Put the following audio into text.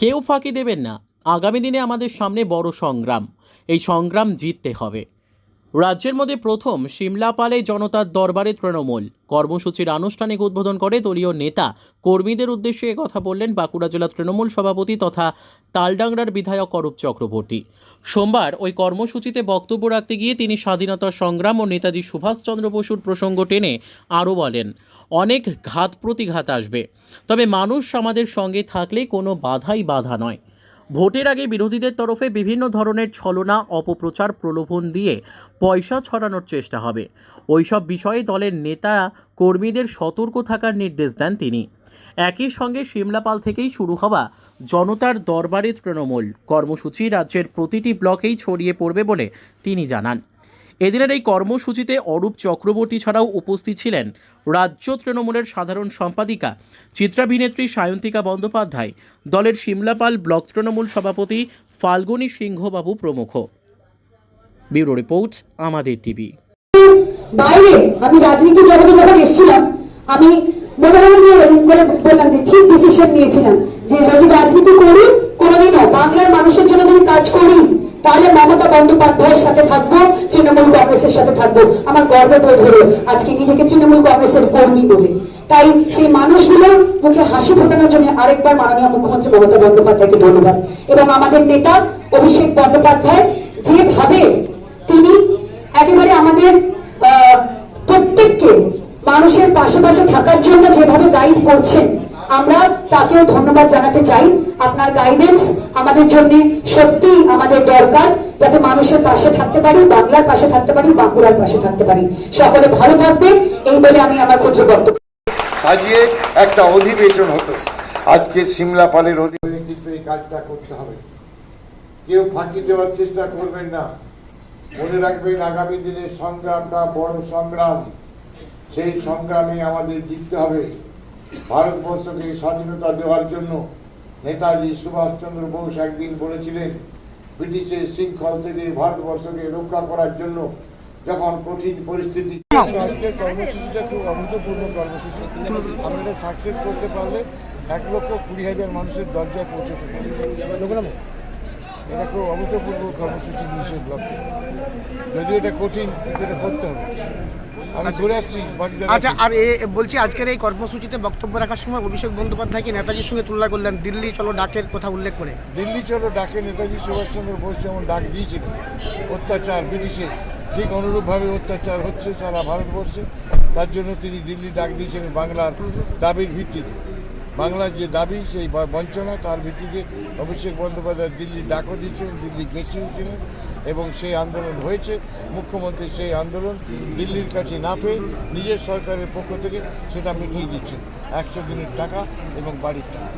কেউ ফাঁকি দেবেন না। আগামী দিনে আমাদের সামনে বড় সংগ্রাম। এই সংগ্রাম জিততে হবে। রাজ্যের মধ্যে প্রথম সিমলাপালে জনতার দরবারে তৃণমূল। কর্মসূচির আনুষ্ঠানিক উদ্বোধন করে দলীয় নেতা কর্মীদের উদ্দেশ্যে কথা বললেন বাঁকুড়া জেলা তৃণমূল সভাপতি তথা তালডাংরার বিধায়ক অরূপ চক্রবর্তী। সোমবার ওই কর্মসূচিতে বক্তব্য রাখতে গিয়ে তিনি স্বাধীনতা সংগ্রাম ও নেতাজি সুভাষচন্দ্র বসুর প্রসঙ্গ টেনে আরও বলেন, অনেক ঘাত প্রতিঘাত আসবে। তবে মানুষ আমাদের সঙ্গে থাকলে কোনো বাধাই বাধা নয়। ভোটের আগে বিরোধীদের তরফে বিভিন্ন ধরনের ছলনা, অপপ্রচার, প্রলোভন দিয়ে পয়সা ছড়ানোর চেষ্টা হবে। ওইসব বিষয়ে দলের নেতা, কর্মীদের সতর্ক থাকার নির্দেশ দেন তিনি। একই সঙ্গে সিমলাপাল থেকেই শুরু হওয়া জনতার দরবারে তৃণমূল কর্মসূচি রাজ্যের প্রতিটি ব্লকেই ছড়িয়ে পড়বে বলে তিনি জানান। এদিনের এই কর্মসূচিতে অরূপ চক্রবর্তী ছাড়াও উপস্থিত ছিলেন রাজ্য তৃণমূলের সাধারণ সম্পাদিকা চিত্রাভিনেত্রী সায়ন্তিকা বন্দ্যোপাধ্যায়, দলের সিমলাপাল ব্লক তৃণমূল সভাপতি ফাল্গুনী সিংহবাবু প্রমুখ। ব্যুরো রিপোর্ট, আমাদের টিভি। বাইরে আমি রাজনীতি জগতে যখন এসেছিলাম, আমি মনে মনে বললাম যে ঠিক ডিসিশন নিয়েছিলাম যে যদি রাজনীতি করি কোনোদিনও বাংলার মানুষের জন্য যদি কাজ করি তাহলে মমতা বন্দ্যোপাধ্যায়ের সাথে থাকব, তৃণমূল কংগ্রেসের সাথে থাকব। আমার গর্ব বোধ হলো, আজকে নিজেকে তৃণমূল কংগ্রেসের কর্মী বলে। তাই সেই মানুষগুলোর মুখে হাসি ফোটানোর জন্য আরেকবার মাননীয় মুখ্যমন্ত্রী মমতা বন্দ্যোপাধ্যায়কে ধন্যবাদ। এবং আমাদের নেতা অভিষেক বন্দ্যোপাধ্যায়, যেভাবে তিনি একেবারে আমাদের প্রত্যেককে মানুষের পাশে পাশে থাকার জন্য যেভাবে গাইড করছেন আমরা তাকেও ধন্যবাদ জানাতে চাই। আপনার গাইডেন্স আমাদের জন্য সত্যি আমাদের দরকার যাতে মানুষের পাশে থাকতে পারি বাংলার পাশে থাকতে পারি বাঁকুড়ার পাশে থাকতে পারি। সকলে ভালো থাকবে এই বলে আমি আমার ক্ষুদ্র বক্তব্য সাজিয়ে একটা অধিবেশন হতো। আজকে সিমলা পালের অধিবেশন কিন্তু এই কাজটা করতে হবে। কেউ ফাঁকি দেওয়ার চেষ্টা করবেন না। মনে রাখবেন আগামী দিনের সংগ্রামটা বড় সংগ্রাম। সেই সংগ্রামে আমাদের জিততে হবে। ভারতবর্ষকে স্বাধীনতা দেওয়ার জন্য নেতাজি সুভাষচন্দ্র বোস একদিন বলেছিলেন, ব্রিটিশের শৃঙ্খল থেকে ভারতবর্ষকে রক্ষা করার জন্য যখন কঠিন পরিস্থিতি এক লক্ষ কুড়ি হাজার মানুষের দরজায় পৌঁছতে পারি এটা খুব অভূতপূর্ব কর্মসূচি নিয়েছে ব্লককে যদিও এটা কঠিন কিন্তু এটা করতে হবে। আমি ঘুরে আসছি আচ্ছা আর এ বলছি আজকের এই কর্মসূচিতে বক্তব্য রাখার সময় অভিষেক বন্দ্যোপাধ্যায়কে নেতাজির সঙ্গে তুলনা করলেন। দিল্লি চলো ডাকের কথা উল্লেখ করে। দিল্লি চলো ডাকে নেতাজি সুভাষচন্দ্র বোস যেমন ডাক দিয়েছিলেন অত্যাচার ব্রিটিশে ঠিক অনুরূপভাবে অত্যাচার হচ্ছে সারা ভারতবর্ষে। তার জন্য তিনি দিল্লি ডাক দিয়েছিলেন বাংলার দাবির ভিত্তিতে। বাংলার যে দাবি, সেই বঞ্চনা, তার ভিত্তিতে অভিষেক বন্দ্যোপাধ্যায় দিল্লি ডাকও দিয়েছিলেন, দিল্লি গেছিয়েছিলেন এবং সেই আন্দোলন হয়েছে। মুখ্যমন্ত্রী সেই আন্দোলন দিল্লির কাছে না পেয়ে নিজের সরকারের পক্ষ থেকে সেটা মিটিয়ে দিচ্ছেন। একশো দিনের টাকা এবং বাড়ির টাকা।